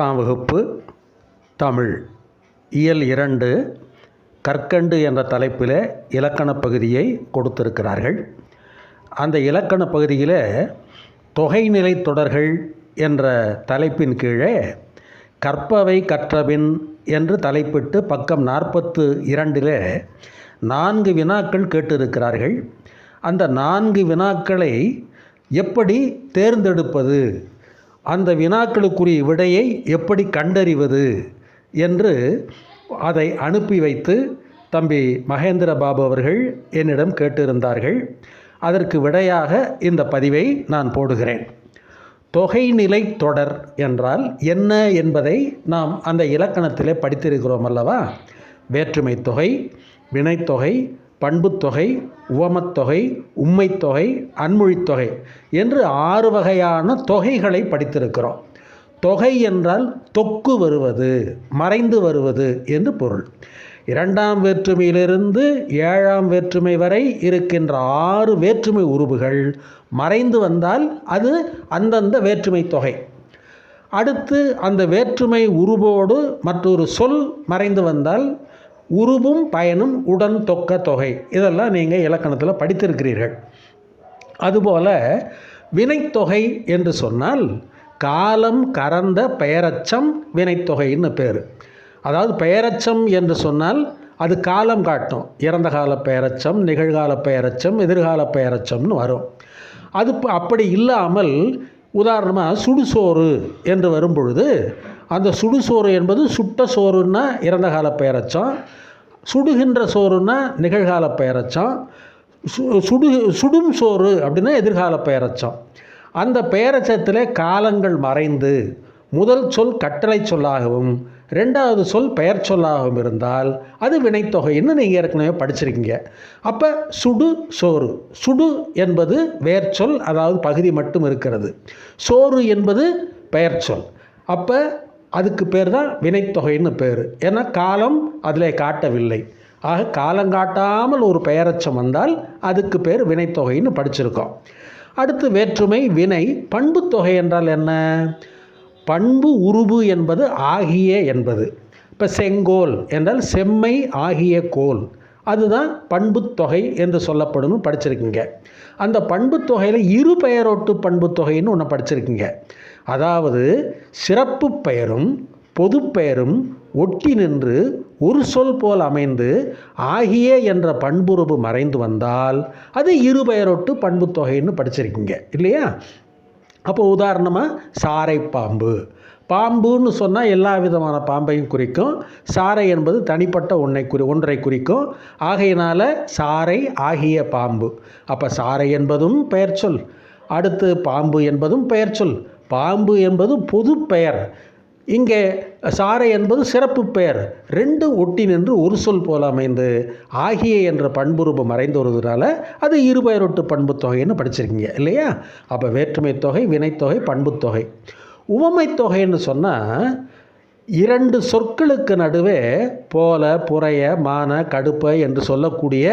பத்தாம் வகுப்பு தமிழ். இயல் இரண்டு கற்கண்டு என்ற தலைப்பில் இலக்கணப் பகுதியை கொடுத்திருக்கிறார்கள். அந்த இலக்கணப் பகுதியில் தொகைநிலை தொடர்கள் என்ற தலைப்பின் கீழே கற்பவை கற்றபின் என்று தலைப்பிட்டு பக்கம் நாற்பத்து இரண்டில் நான்கு வினாக்கள் கேட்டிருக்கிறார்கள். அந்த நான்கு வினாக்களை எப்படி தேர்ந்தெடுப்பது? அந்த வினாக்களுக்குரிய விடையை எப்படி கண்டறிவது என்று அதை அனுப்பி வைத்து தம்பி மகேந்திர பாபு அவர்கள் என்னிடம் கேட்டிருந்தார்கள். அதற்கு விடையாக இந்த பதிவை நான் போடுகிறேன். தொகைநிலை தொடர் என்றால் என்ன என்பதை நாம் அந்த இலக்கணத்திலே படித்திருக்கிறோம் அல்லவா? வேற்றுமை தொகை வினைத்தொகை பண்புத்தொகை உவமத்தொகை உம்மைத்தொகை அன்மொழித்தொகை என்று ஆறு வகையான தொகைகளை படித்திருக்கிறோம். தொகை என்றால் தொக்கு வருவது மறைந்து வருவது என்று பொருள். இரண்டாம் வேற்றுமையிலிருந்து ஏழாம் வேற்றுமை வரை இருக்கின்ற ஆறு வேற்றுமை உருவுகள் மறைந்து வந்தால் அது அந்தந்த வேற்றுமை தொகை. அடுத்து அந்த வேற்றுமை உருவோடு மற்றொரு சொல் மறைந்து வந்தால் உருவும் பயனும் உடன் தொக்க தொகை. இதெல்லாம் நீங்கள் இலக்கணத்தில் படித்திருக்கிறீர்கள். அதுபோல் வினைத்தொகை என்று சொன்னால் காலம் கறந்த பெயரச்சம் வினைத்தொகைன்னு பேர். அதாவது பெயரச்சம் என்று சொன்னால் அது காலம் காட்டும். இறந்த கால பெயரச்சம் நிகழ்கால பெயரச்சம் எதிர்கால பெயரச்சம்னு வரும். அது அப்படி இல்லாமல் உதாரணமாக சுடுசோறு என்று வரும்பொழுது அந்த சுடுசோறு என்பது சுட்ட சோறுன்னா இறந்த கால பெயரச்சம் சுடுகின்ற சோறுன்னா நிகழ்கால பெயரச்சம் சு சுடு சுடும் சோறு அப்படின்னா எதிர்கால பெயரச்சம். அந்த பெயரச்சத்தில் காலங்கள் மறைந்து முதல் சொல் கட்டளை சொல்லாகவும் ரெண்டாவது சொல் பெயர் சொல்லாகவும் இருந்தால் அது வினைத்தொகைன்னு நீங்கள் ஏற்கனவே படிச்சிருக்கீங்க. அப்போ சுடு சோறு சுடு என்பது வேர்ச்சொல் அதாவது பகுதி மட்டும் இருக்கிறது. சோறு என்பது பெயர் சொல். அப்போ அதுக்கு பேர் தான் வினைத்தொகைன்னு பேர். ஏன்னா காலம் அதில் காட்டவில்லை. ஆக காலம் காட்டாமல் ஒரு பெயரச்சம் வந்தால் அதுக்கு பேர் வினைத்தொகைன்னு படிச்சிருக்கோம். அடுத்து வேற்றுமை வினை பண்புத்தொகை என்றால் என்ன? பண்பு உருபு என்பது ஆகிய என்பது. இப்போ செங்கோல் என்றால் செம்மை ஆகிய கோல். அதுதான் பண்புத்தொகை என்று சொல்லப்படும் படிச்சிருக்கீங்க. அந்த பண்புத்தொகையில் இரு பெயரொட்டு பண்புத்தொகைன்னு ஒன்று படிச்சிருக்கீங்க. அதாவது சிறப்பு பெயரும் பொதுப்பெயரும் ஒட்டி நின்று ஒரு சொல் போல் அமைந்து ஆகிய என்ற பண்புருபு மறைந்து வந்தால் அது இரு பெயரொட்டு பண்புத்தொகைன்னு படிச்சிருக்கீங்க இல்லையா? அப்போ உதாரணமாக சாரை பாம்பு. பாம்புன்னு சொன்னால் எல்லா விதமான பாம்பையும் குறிக்கும். சாரை என்பது தனிப்பட்ட ஒன்றை குறி ஒன்றை குறிக்கும். ஆகையினால் சாரை ஆகிய பாம்பு. அப்போ சாரை என்பதும் பெயர் சொல் அடுத்து பாம்பு என்பதும் பெயர் சொல் பாம்பு என்பது பொது பெயர். இங்கே சாரை என்பது சிறப்பு பெயர். ரெண்டு ஒட்டி நின்று ஒரு சொல் போல அமைந்து ஆகிய என்ற பண்புருபு மறைந்து வருவதனால அது இருபெயரொட்டு பண்புத்தொகைன்னு படிச்சிருக்கீங்க இல்லையா? அப்போ வேற்றுமை தொகை வினைத்தொகை பண்புத்தொகை உவமை தொகைன்னு சொன்னால் இரண்டு சொற்களுக்கு நடுவே போல புறைய மான கடுப்ப என்று சொல்லக்கூடிய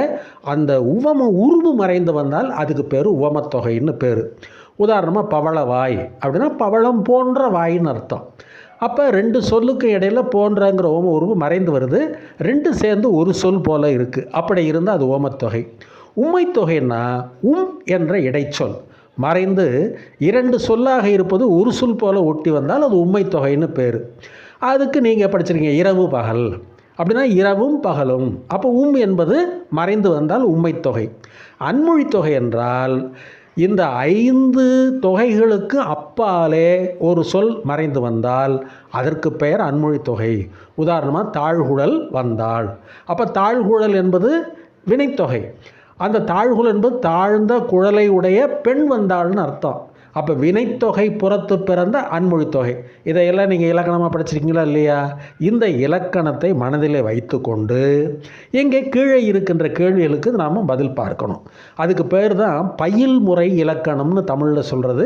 அந்த உவம உருவு மறைந்து வந்தால் அதுக்கு பேர் உவமத்தொகைன்னு பேர். உதாரணமாக பவளவாய் அப்படின்னா பவளம் போன்ற வாயின்னு அர்த்தம். அப்போ ரெண்டு சொல்லுக்கு இடையில் போன்றங்கிற ஓம உருவு மறைந்து வருது. ரெண்டு சேர்ந்து ஒரு சொல் போல இருக்குது அப்படி இருந்தால் அது ஓமத்தொகை. உம்மைத்தொகைன்னா உம் என்ற இடைச்சொல். மறைந்து இரண்டு சொல்லாக இருப்பது ஒரு சொல் போல் ஒட்டி வந்தால் அது உம்மைத்தொகைன்னு பேர். அதுக்கு நீங்கள் படிச்சிருக்கீங்க? இரவு பகல். அப்படின்னா இரவும் பகலும். அப்போ உம் என்பது மறைந்து வந்தால் உம்மைத்தொகை. அன்மொழித்தொகை என்றால் இந்த ஐந்து தொகைகளுக்கு அப்பாலே ஒரு சொல் மறைந்து வந்தால் அதற்கு பெயர் அன்மொழி தொகை. உதாரணமாக தாழ்குழல் வந்தாள். அப்போ தாழ்குழல் என்பது வினைத்தொகை. அந்த தாழ்குழல் என்பது தாழ்ந்த குழலை உடைய பெண் வந்தாள்னு அர்த்தம். அப்போ வினைத்தொகை புறத்து பிறந்த அன்மொழித்தொகை இதையெல்லாம் நீங்கள் இலக்கணமாக படிச்சிருக்கீங்களா இல்லையா? இந்த இலக்கணத்தை மனதிலே வைத்துக்கொண்டு இங்கே கீழே இருக்கின்ற கேள்விகளுக்கு நாம் பதில் பார்க்கணும். அதுக்கு பேர் தான் பயில் முறை இலக்கணம்னு தமிழில் சொல்கிறது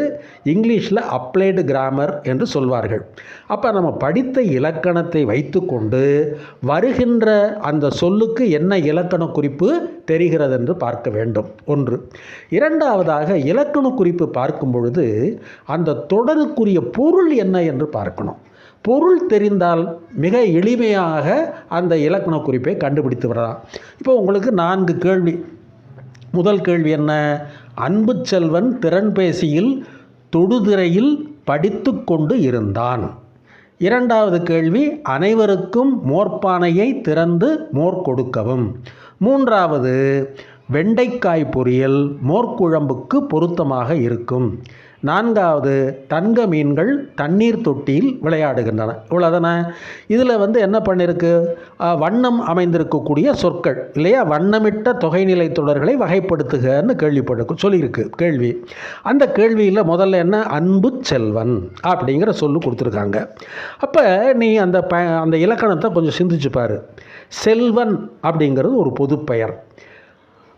இங்கிலீஷில் அப்ளைடு கிராமர் என்று சொல்வார்கள். அப்போ நம்ம படித்த இலக்கணத்தை வைத்துக்கொண்டு வருகின்ற அந்த சொல்லுக்கு என்ன இலக்கண குறிப்பு தெரிகிறது என்று பார்க்க வேண்டும். ஒன்று. இரண்டாவதாக இலக்கண குறிப்பு பார்க்கும் பொழுது அந்த தொடருக்குரிய பொருள் என்ன என்று பார்க்கணும். பொருள் தெரிந்தால் மிக எளிமையாக அந்த இலக்கண குறிப்பை கண்டுபிடித்து விடலாம். இப்போ உங்களுக்கு நான்கு கேள்வி. முதல் கேள்வி என்ன? அன்பு செல்வன் திறன்பேசியில் தொடுதிரையில் படித்து கொண்டு இருந்தான். இரண்டாவது கேள்வி அனைவருக்கும் மோர்பானையை திறந்து மோர் கொடுக்கவும். மூன்றாவது வெண்டைக்காய் பொரியல் மோர்க்குழம்புக்கு பொருத்தமாக இருக்கும். நான்காவது தங்க மீன்கள் தண்ணீர் தொட்டியில் விளையாடுகின்றன. இவ்வளோதானே இதில் வந்து என்ன பண்ணியிருக்கு வண்ணம் அமைந்திருக்கக்கூடிய சொற்கள் இல்லையா? வண்ணமிட்ட தொகைநிலை தொடர்களை வகைப்படுத்துகன்னு கேள்விப்பட்டு சொல்லியிருக்கு கேள்வி. அந்த கேள்வியில் முதல்ல என்ன? அன்பு செல்வன் அப்படிங்கிற சொல்லு கொடுத்துருக்காங்க. அப்போ நீ அந்த ப அந்த இலக்கணத்தை கொஞ்சம் சிந்திச்சு பாரு. செல்வன் அப்படிங்கிறது ஒரு பொதுப்பெயர்.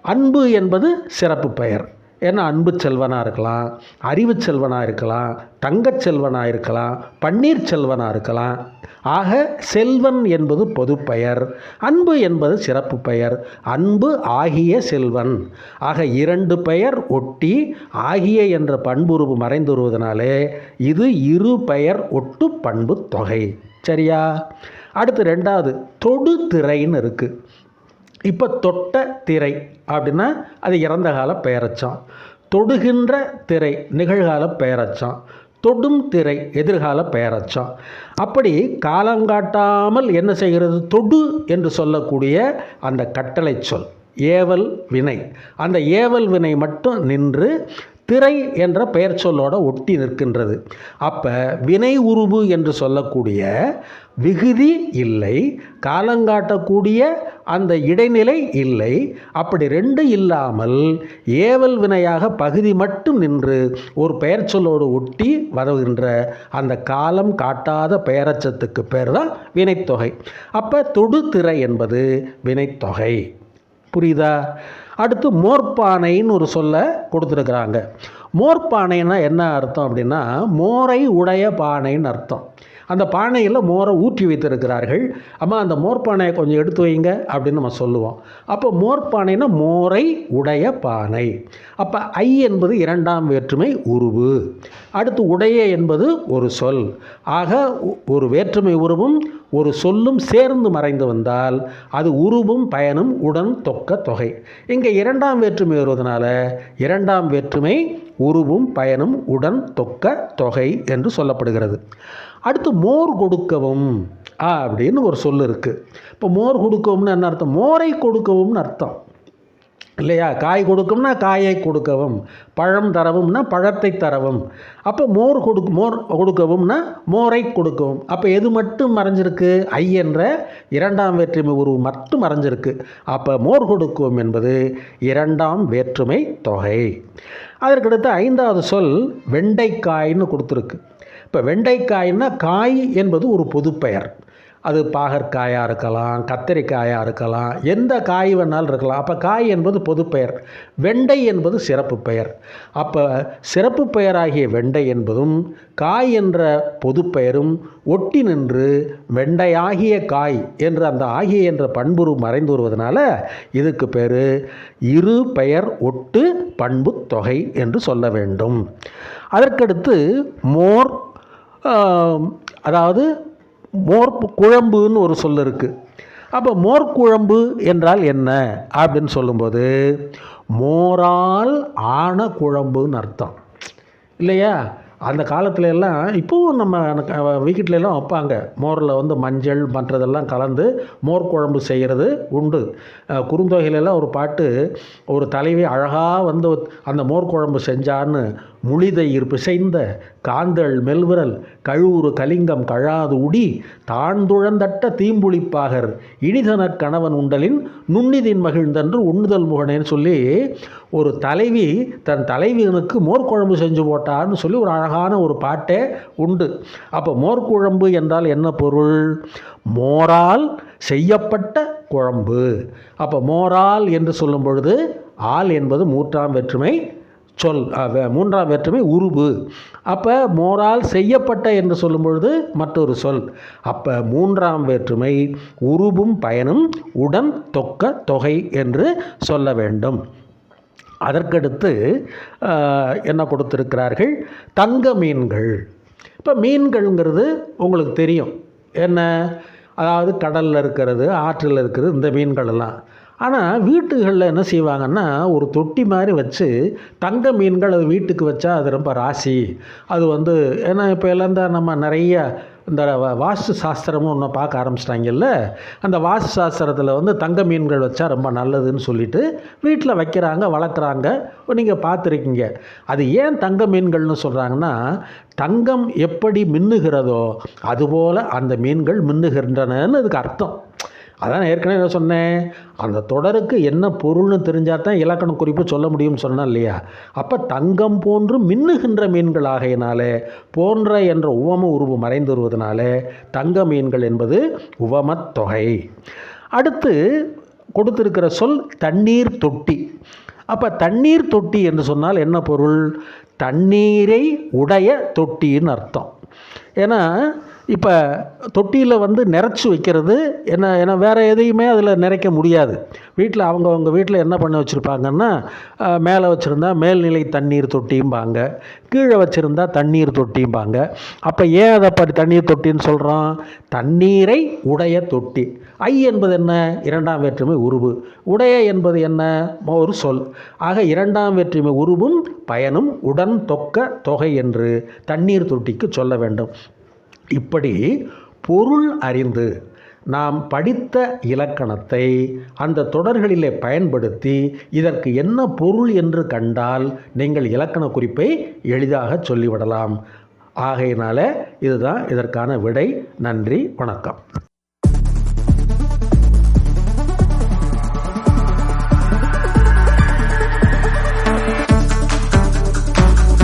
அன்பு என்பது சிறப்பு பெயர். ஏன்னா அன்பு செல்வனாக இருக்கலாம் அறிவு செல்வனாக இருக்கலாம் தங்கச் செல்வனாக இருக்கலாம் பன்னீர் செல்வனாக இருக்கலாம். ஆக செல்வன் என்பது பொதுப்பெயர் அன்பு என்பது சிறப்பு பெயர் அன்பு ஆகிய செல்வன். ஆக இரண்டு பெயர் ஒட்டி ஆகிய என்ற பண்புருவு மறைந்துருவதனாலே இது இரு பெயர் ஒட்டு பண்பு தொகை. சரியா? அடுத்து ரெண்டாவது தொடு திரைன்னு இருக்குது இப்போ தொட்ட திரை அப்படின்னா அது இறந்த கால பெயரச்சம் தொடுகின்ற திரை நிகழ்கால பெயரச்சம் தொடும் திரை எதிர்கால பெயரச்சம் அப்படி காலங்காட்டாமல் என்ன செய்கிறது? தொடு என்று சொல்லக்கூடிய அந்த கட்டளை சொல் ஏவல் வினை. அந்த ஏவல் வினை மட்டும் நின்று திரை என்ற பெயர் சொல்லோட ஒட்டி நிற்கின்றது. அப்போ வினை உருவு என்று சொல்லக்கூடிய விகுதி இல்லை காலங்காட்டக்கூடிய அந்த இடைநிலை இல்லை. அப்படி ரெண்டு இல்லாமல் ஏவல் வினையாக பகுதி மட்டும் நின்று ஒரு பெயர் சொல்லோடு ஒட்டி வருகின்ற அந்த காலம் காட்டாத பெயரச்சத்துக்கு பேர் தான் வினைத்தொகை. அப்போ தொடுதிரை என்பது வினைத்தொகை. புரியுதா? அடுத்து மோர்பானைன்னு ஒரு சொல்ல கொடுத்துருக்குறாங்க. மோர்பானைன்னா என்ன அர்த்தம் அப்படின்னா மோரை உடைய பானைன்னு அர்த்தம். அந்த பானையில் மோரை ஊற்றி வைத்திருக்கிறார்கள். அம்மா அந்த மோர்பானையை கொஞ்சம் எடுத்து வைங்க அப்படின்னு நம்ம சொல்லுவோம். அப்போ மோர்பானைனா மோரை உடைய பானை. அப்போ ஐ என்பது இரண்டாம் வேற்றுமை உருவு. அடுத்து உடைய என்பது ஒரு சொல். ஆக ஒரு வேற்றுமை உருவும் ஒரு சொல்லும் சேர்ந்து மறைந்து வந்தால் அது உருவும் பயனும் உடன் தொக்க தொகை. இங்கே இரண்டாம் வேற்றுமை வருவதனால இரண்டாம் வேற்றுமை உருவும் பயனும் உடன் தொக்க தொகை என்று சொல்லப்படுகிறது. அடுத்து மோர் கொடுக்கவும் அப்படின்னு ஒரு சொல் இருக்குது இப்போ மோர் கொடுக்கவும்னு என்ன அர்த்தம்? மோரை கொடுக்கவும்னு அர்த்தம். இல்லையா? காய் கொடுக்கும்னா காயை கொடுக்கவும் பழம் தரவும்னா பழத்தை தரவும். அப்போ மோர் கொடுக்கு மோர் கொடுக்கவும்னா மோரை கொடுக்கவும். அப்போ எது மட்டும் மறைஞ்சிருக்கு? ஐ என்ற இரண்டாம் வேற்றுமை உருவு மட்டும் மறைஞ்சிருக்கு. அப்போ மோர் கொடுக்கும் என்பது இரண்டாம் வேற்றுமை தொகை. அதற்கடுத்து ஐந்தாவது சொல் வெண்டைக்காய்னு கொடுத்துருக்கு. இப்போ வெண்டைக்காய்னா காய் என்பது ஒரு பொதுப்பெயர். அது பாகற்காயாக இருக்கலாம் கத்தரிக்காயாக இருக்கலாம் எந்த காய் வேணாலும் இருக்கலாம். அப்போ காய் என்பது பொதுப்பெயர் வெண்டை என்பது சிறப்பு பெயர். அப்போ சிறப்பு பெயராகிய வெண்டை என்பதும் காய் என்ற பொதுப்பெயரும் ஒட்டி நின்று வெண்டையாகிய காய் என்று அந்த ஆகிய என்ற பண்புரு மறைந்து வருவதனால இதுக்கு பேர் இரு பெயர் ஒட்டு பண்பு தொகை என்று சொல்ல வேண்டும். அதற்கடுத்து மோர் அதாவது மோர் குழம்புன்னு ஒரு சொல் இருக்குது அப்போ மோர் குழம்பு என்றால் என்ன? அப்படின்னு சொல்லும்போது மோரால் ஆன குழம்புன்னு அர்த்தம். இல்லையா? அந்த காலத்துல எல்லாம் இப்போவும் நம்ம வீக்கெட்லாம் வைப்பாங்க. மோரில் வந்து மஞ்சள் மற்றதெல்லாம் கலந்து மோர் குழம்பு செய்கிறது உண்டு. அஹ் எல்லாம் ஒரு பாட்டு ஒரு தலைவி அழகாக வந்து அந்த மோர் குழம்பு செஞ்சான்னு முளிதயிர் பிசைந்த காந்தள் மெல்விரல் கழுவுறு கலிங்கம் கழாது உடி தாழ்ந்துழந்தட்ட தீம்புளிப்பாகர் இனிதனக் கணவன் உண்டலின் நுண்ணிதின் மகிழ்ந்தன்று உண்ணுதல் முகனேன்னு சொல்லி ஒரு தலைவி தன் தலைவியனுக்கு மோர்க்குழம்பு செஞ்சு போட்டான்னு சொல்லி ஒரு அழகான ஒரு பாட்டே உண்டு. அப்போ மோர்க்குழம்பு என்றால் என்ன பொருள்? மோரால் செய்யப்பட்ட குழம்பு. அப்போ மோரால் என்று சொல்லும் பொழுது ஆல் என்பது மூற்றாம் வெற்றுமை சொல் மூன்றாம் வேற்றுமை உருவு அப்போ மோரால் செய்யப்பட்ட என்று சொல்லும்பொழுது மற்றொரு சொல். அப்போ மூன்றாம் வேற்றுமை உருவும் பயனும் உடன் தொக்க தொகை என்று சொல்ல வேண்டும். அதற்கடுத்து என்ன கொடுத்திருக்கிறார்கள்? தங்க மீன்கள். இப்போ மீன்கள்ங்கிறது உங்களுக்கு தெரியும். என்ன? அதாவது கடலில் இருக்கிறது ஆற்றில் இருக்கிறது இந்த மீன்கள் எல்லாம். ஆனால் வீட்டுகளில் என்ன செய்வாங்கன்னா ஒரு தொட்டி மாதிரி வச்சு தங்க மீன்கள் அது வீட்டுக்கு வச்சா அது ரொம்ப ராசி. அது வந்து ஏன்னா இப்போ எல்லாம் தான் நம்ம நிறைய இந்த வாஸ்து சாஸ்திரமும் ஒன்று பார்க்க ஆரம்பிச்சிட்டாங்கல்ல அந்த வாஸ்து சாஸ்திரத்தில் வந்து தங்க மீன்கள் வச்சா ரொம்ப நல்லதுன்னு சொல்லிட்டு வீட்டில் வைக்கிறாங்க வளர்க்குறாங்க. நீங்கள் பார்த்துருக்கீங்க. அது ஏன் தங்க மீன்கள்னு சொல்கிறாங்கன்னா தங்கம் எப்படி மின்னுகிறதோ அதுபோல் அந்த மீன்கள் மின்னுகின்றனன்னு அதுக்கு அர்த்தம். அதான் ஏற்கனவே நான் சொன்னேன். அந்த தொடருக்கு என்ன பொருள்னு தெரிஞ்சால் தான் இலக்கண குறிப்பு சொல்ல முடியும்னு சொன்னேன் இல்லையா? அப்போ தங்கம் போன்று மின்னுகின்ற மீன்கள் ஆகையினாலே போன்ற என்ற உவம உருவு மறைந்து வருவதனாலே தங்க மீன்கள் என்பது உவமத் தொகை. அடுத்து கொடுத்திருக்கிற சொல் தண்ணீர் தொட்டி. அப்போ தண்ணீர் தொட்டி என்று சொன்னால் என்ன பொருள்? தண்ணீரை உடைய தொட்டின்னு அர்த்தம். ஏன்னா இப்போ தொட்டியில் வந்து நிறச்சி வைக்கிறது என்ன ஏன்னா வேறு எதையுமே அதில் நிறைக்க முடியாது. வீட்டில் அவங்க அவங்க வீட்டில் என்ன பண்ணி வச்சுருப்பாங்கன்னா மேலே வச்சுருந்தா மேல்நிலை தண்ணீர் தொட்டியும்பாங்க கீழே வச்சுருந்தா தண்ணீர் தொட்டியும்பாங்க அப்போ ஏன் அதை படி தண்ணீர் தொட்டின்னு சொல்கிறோம் தண்ணீரை உடைய தொட்டி. ஐ என்பது என்ன? இரண்டாம் வேற்றுமை உருவு. உடைய என்பது என்ன? ஒரு சொல். ஆக இரண்டாம் வேற்றுமை உருவும் பயனும் உடன் தொக்க தொகை என்று தண்ணீர் தொட்டிக்கு சொல்ல வேண்டும். இப்படி பொருள் அறிந்து நாம் படித்த இலக்கணத்தை அந்த தொடர்களிலே பயன்படுத்தி இதற்கு என்ன பொருள் என்று கண்டால் நீங்கள் இலக்கண குறிப்பை எளிதாக சொல்லிவிடலாம். ஆகையினால இதுதான் இதற்கான விடை. நன்றி வணக்கம்.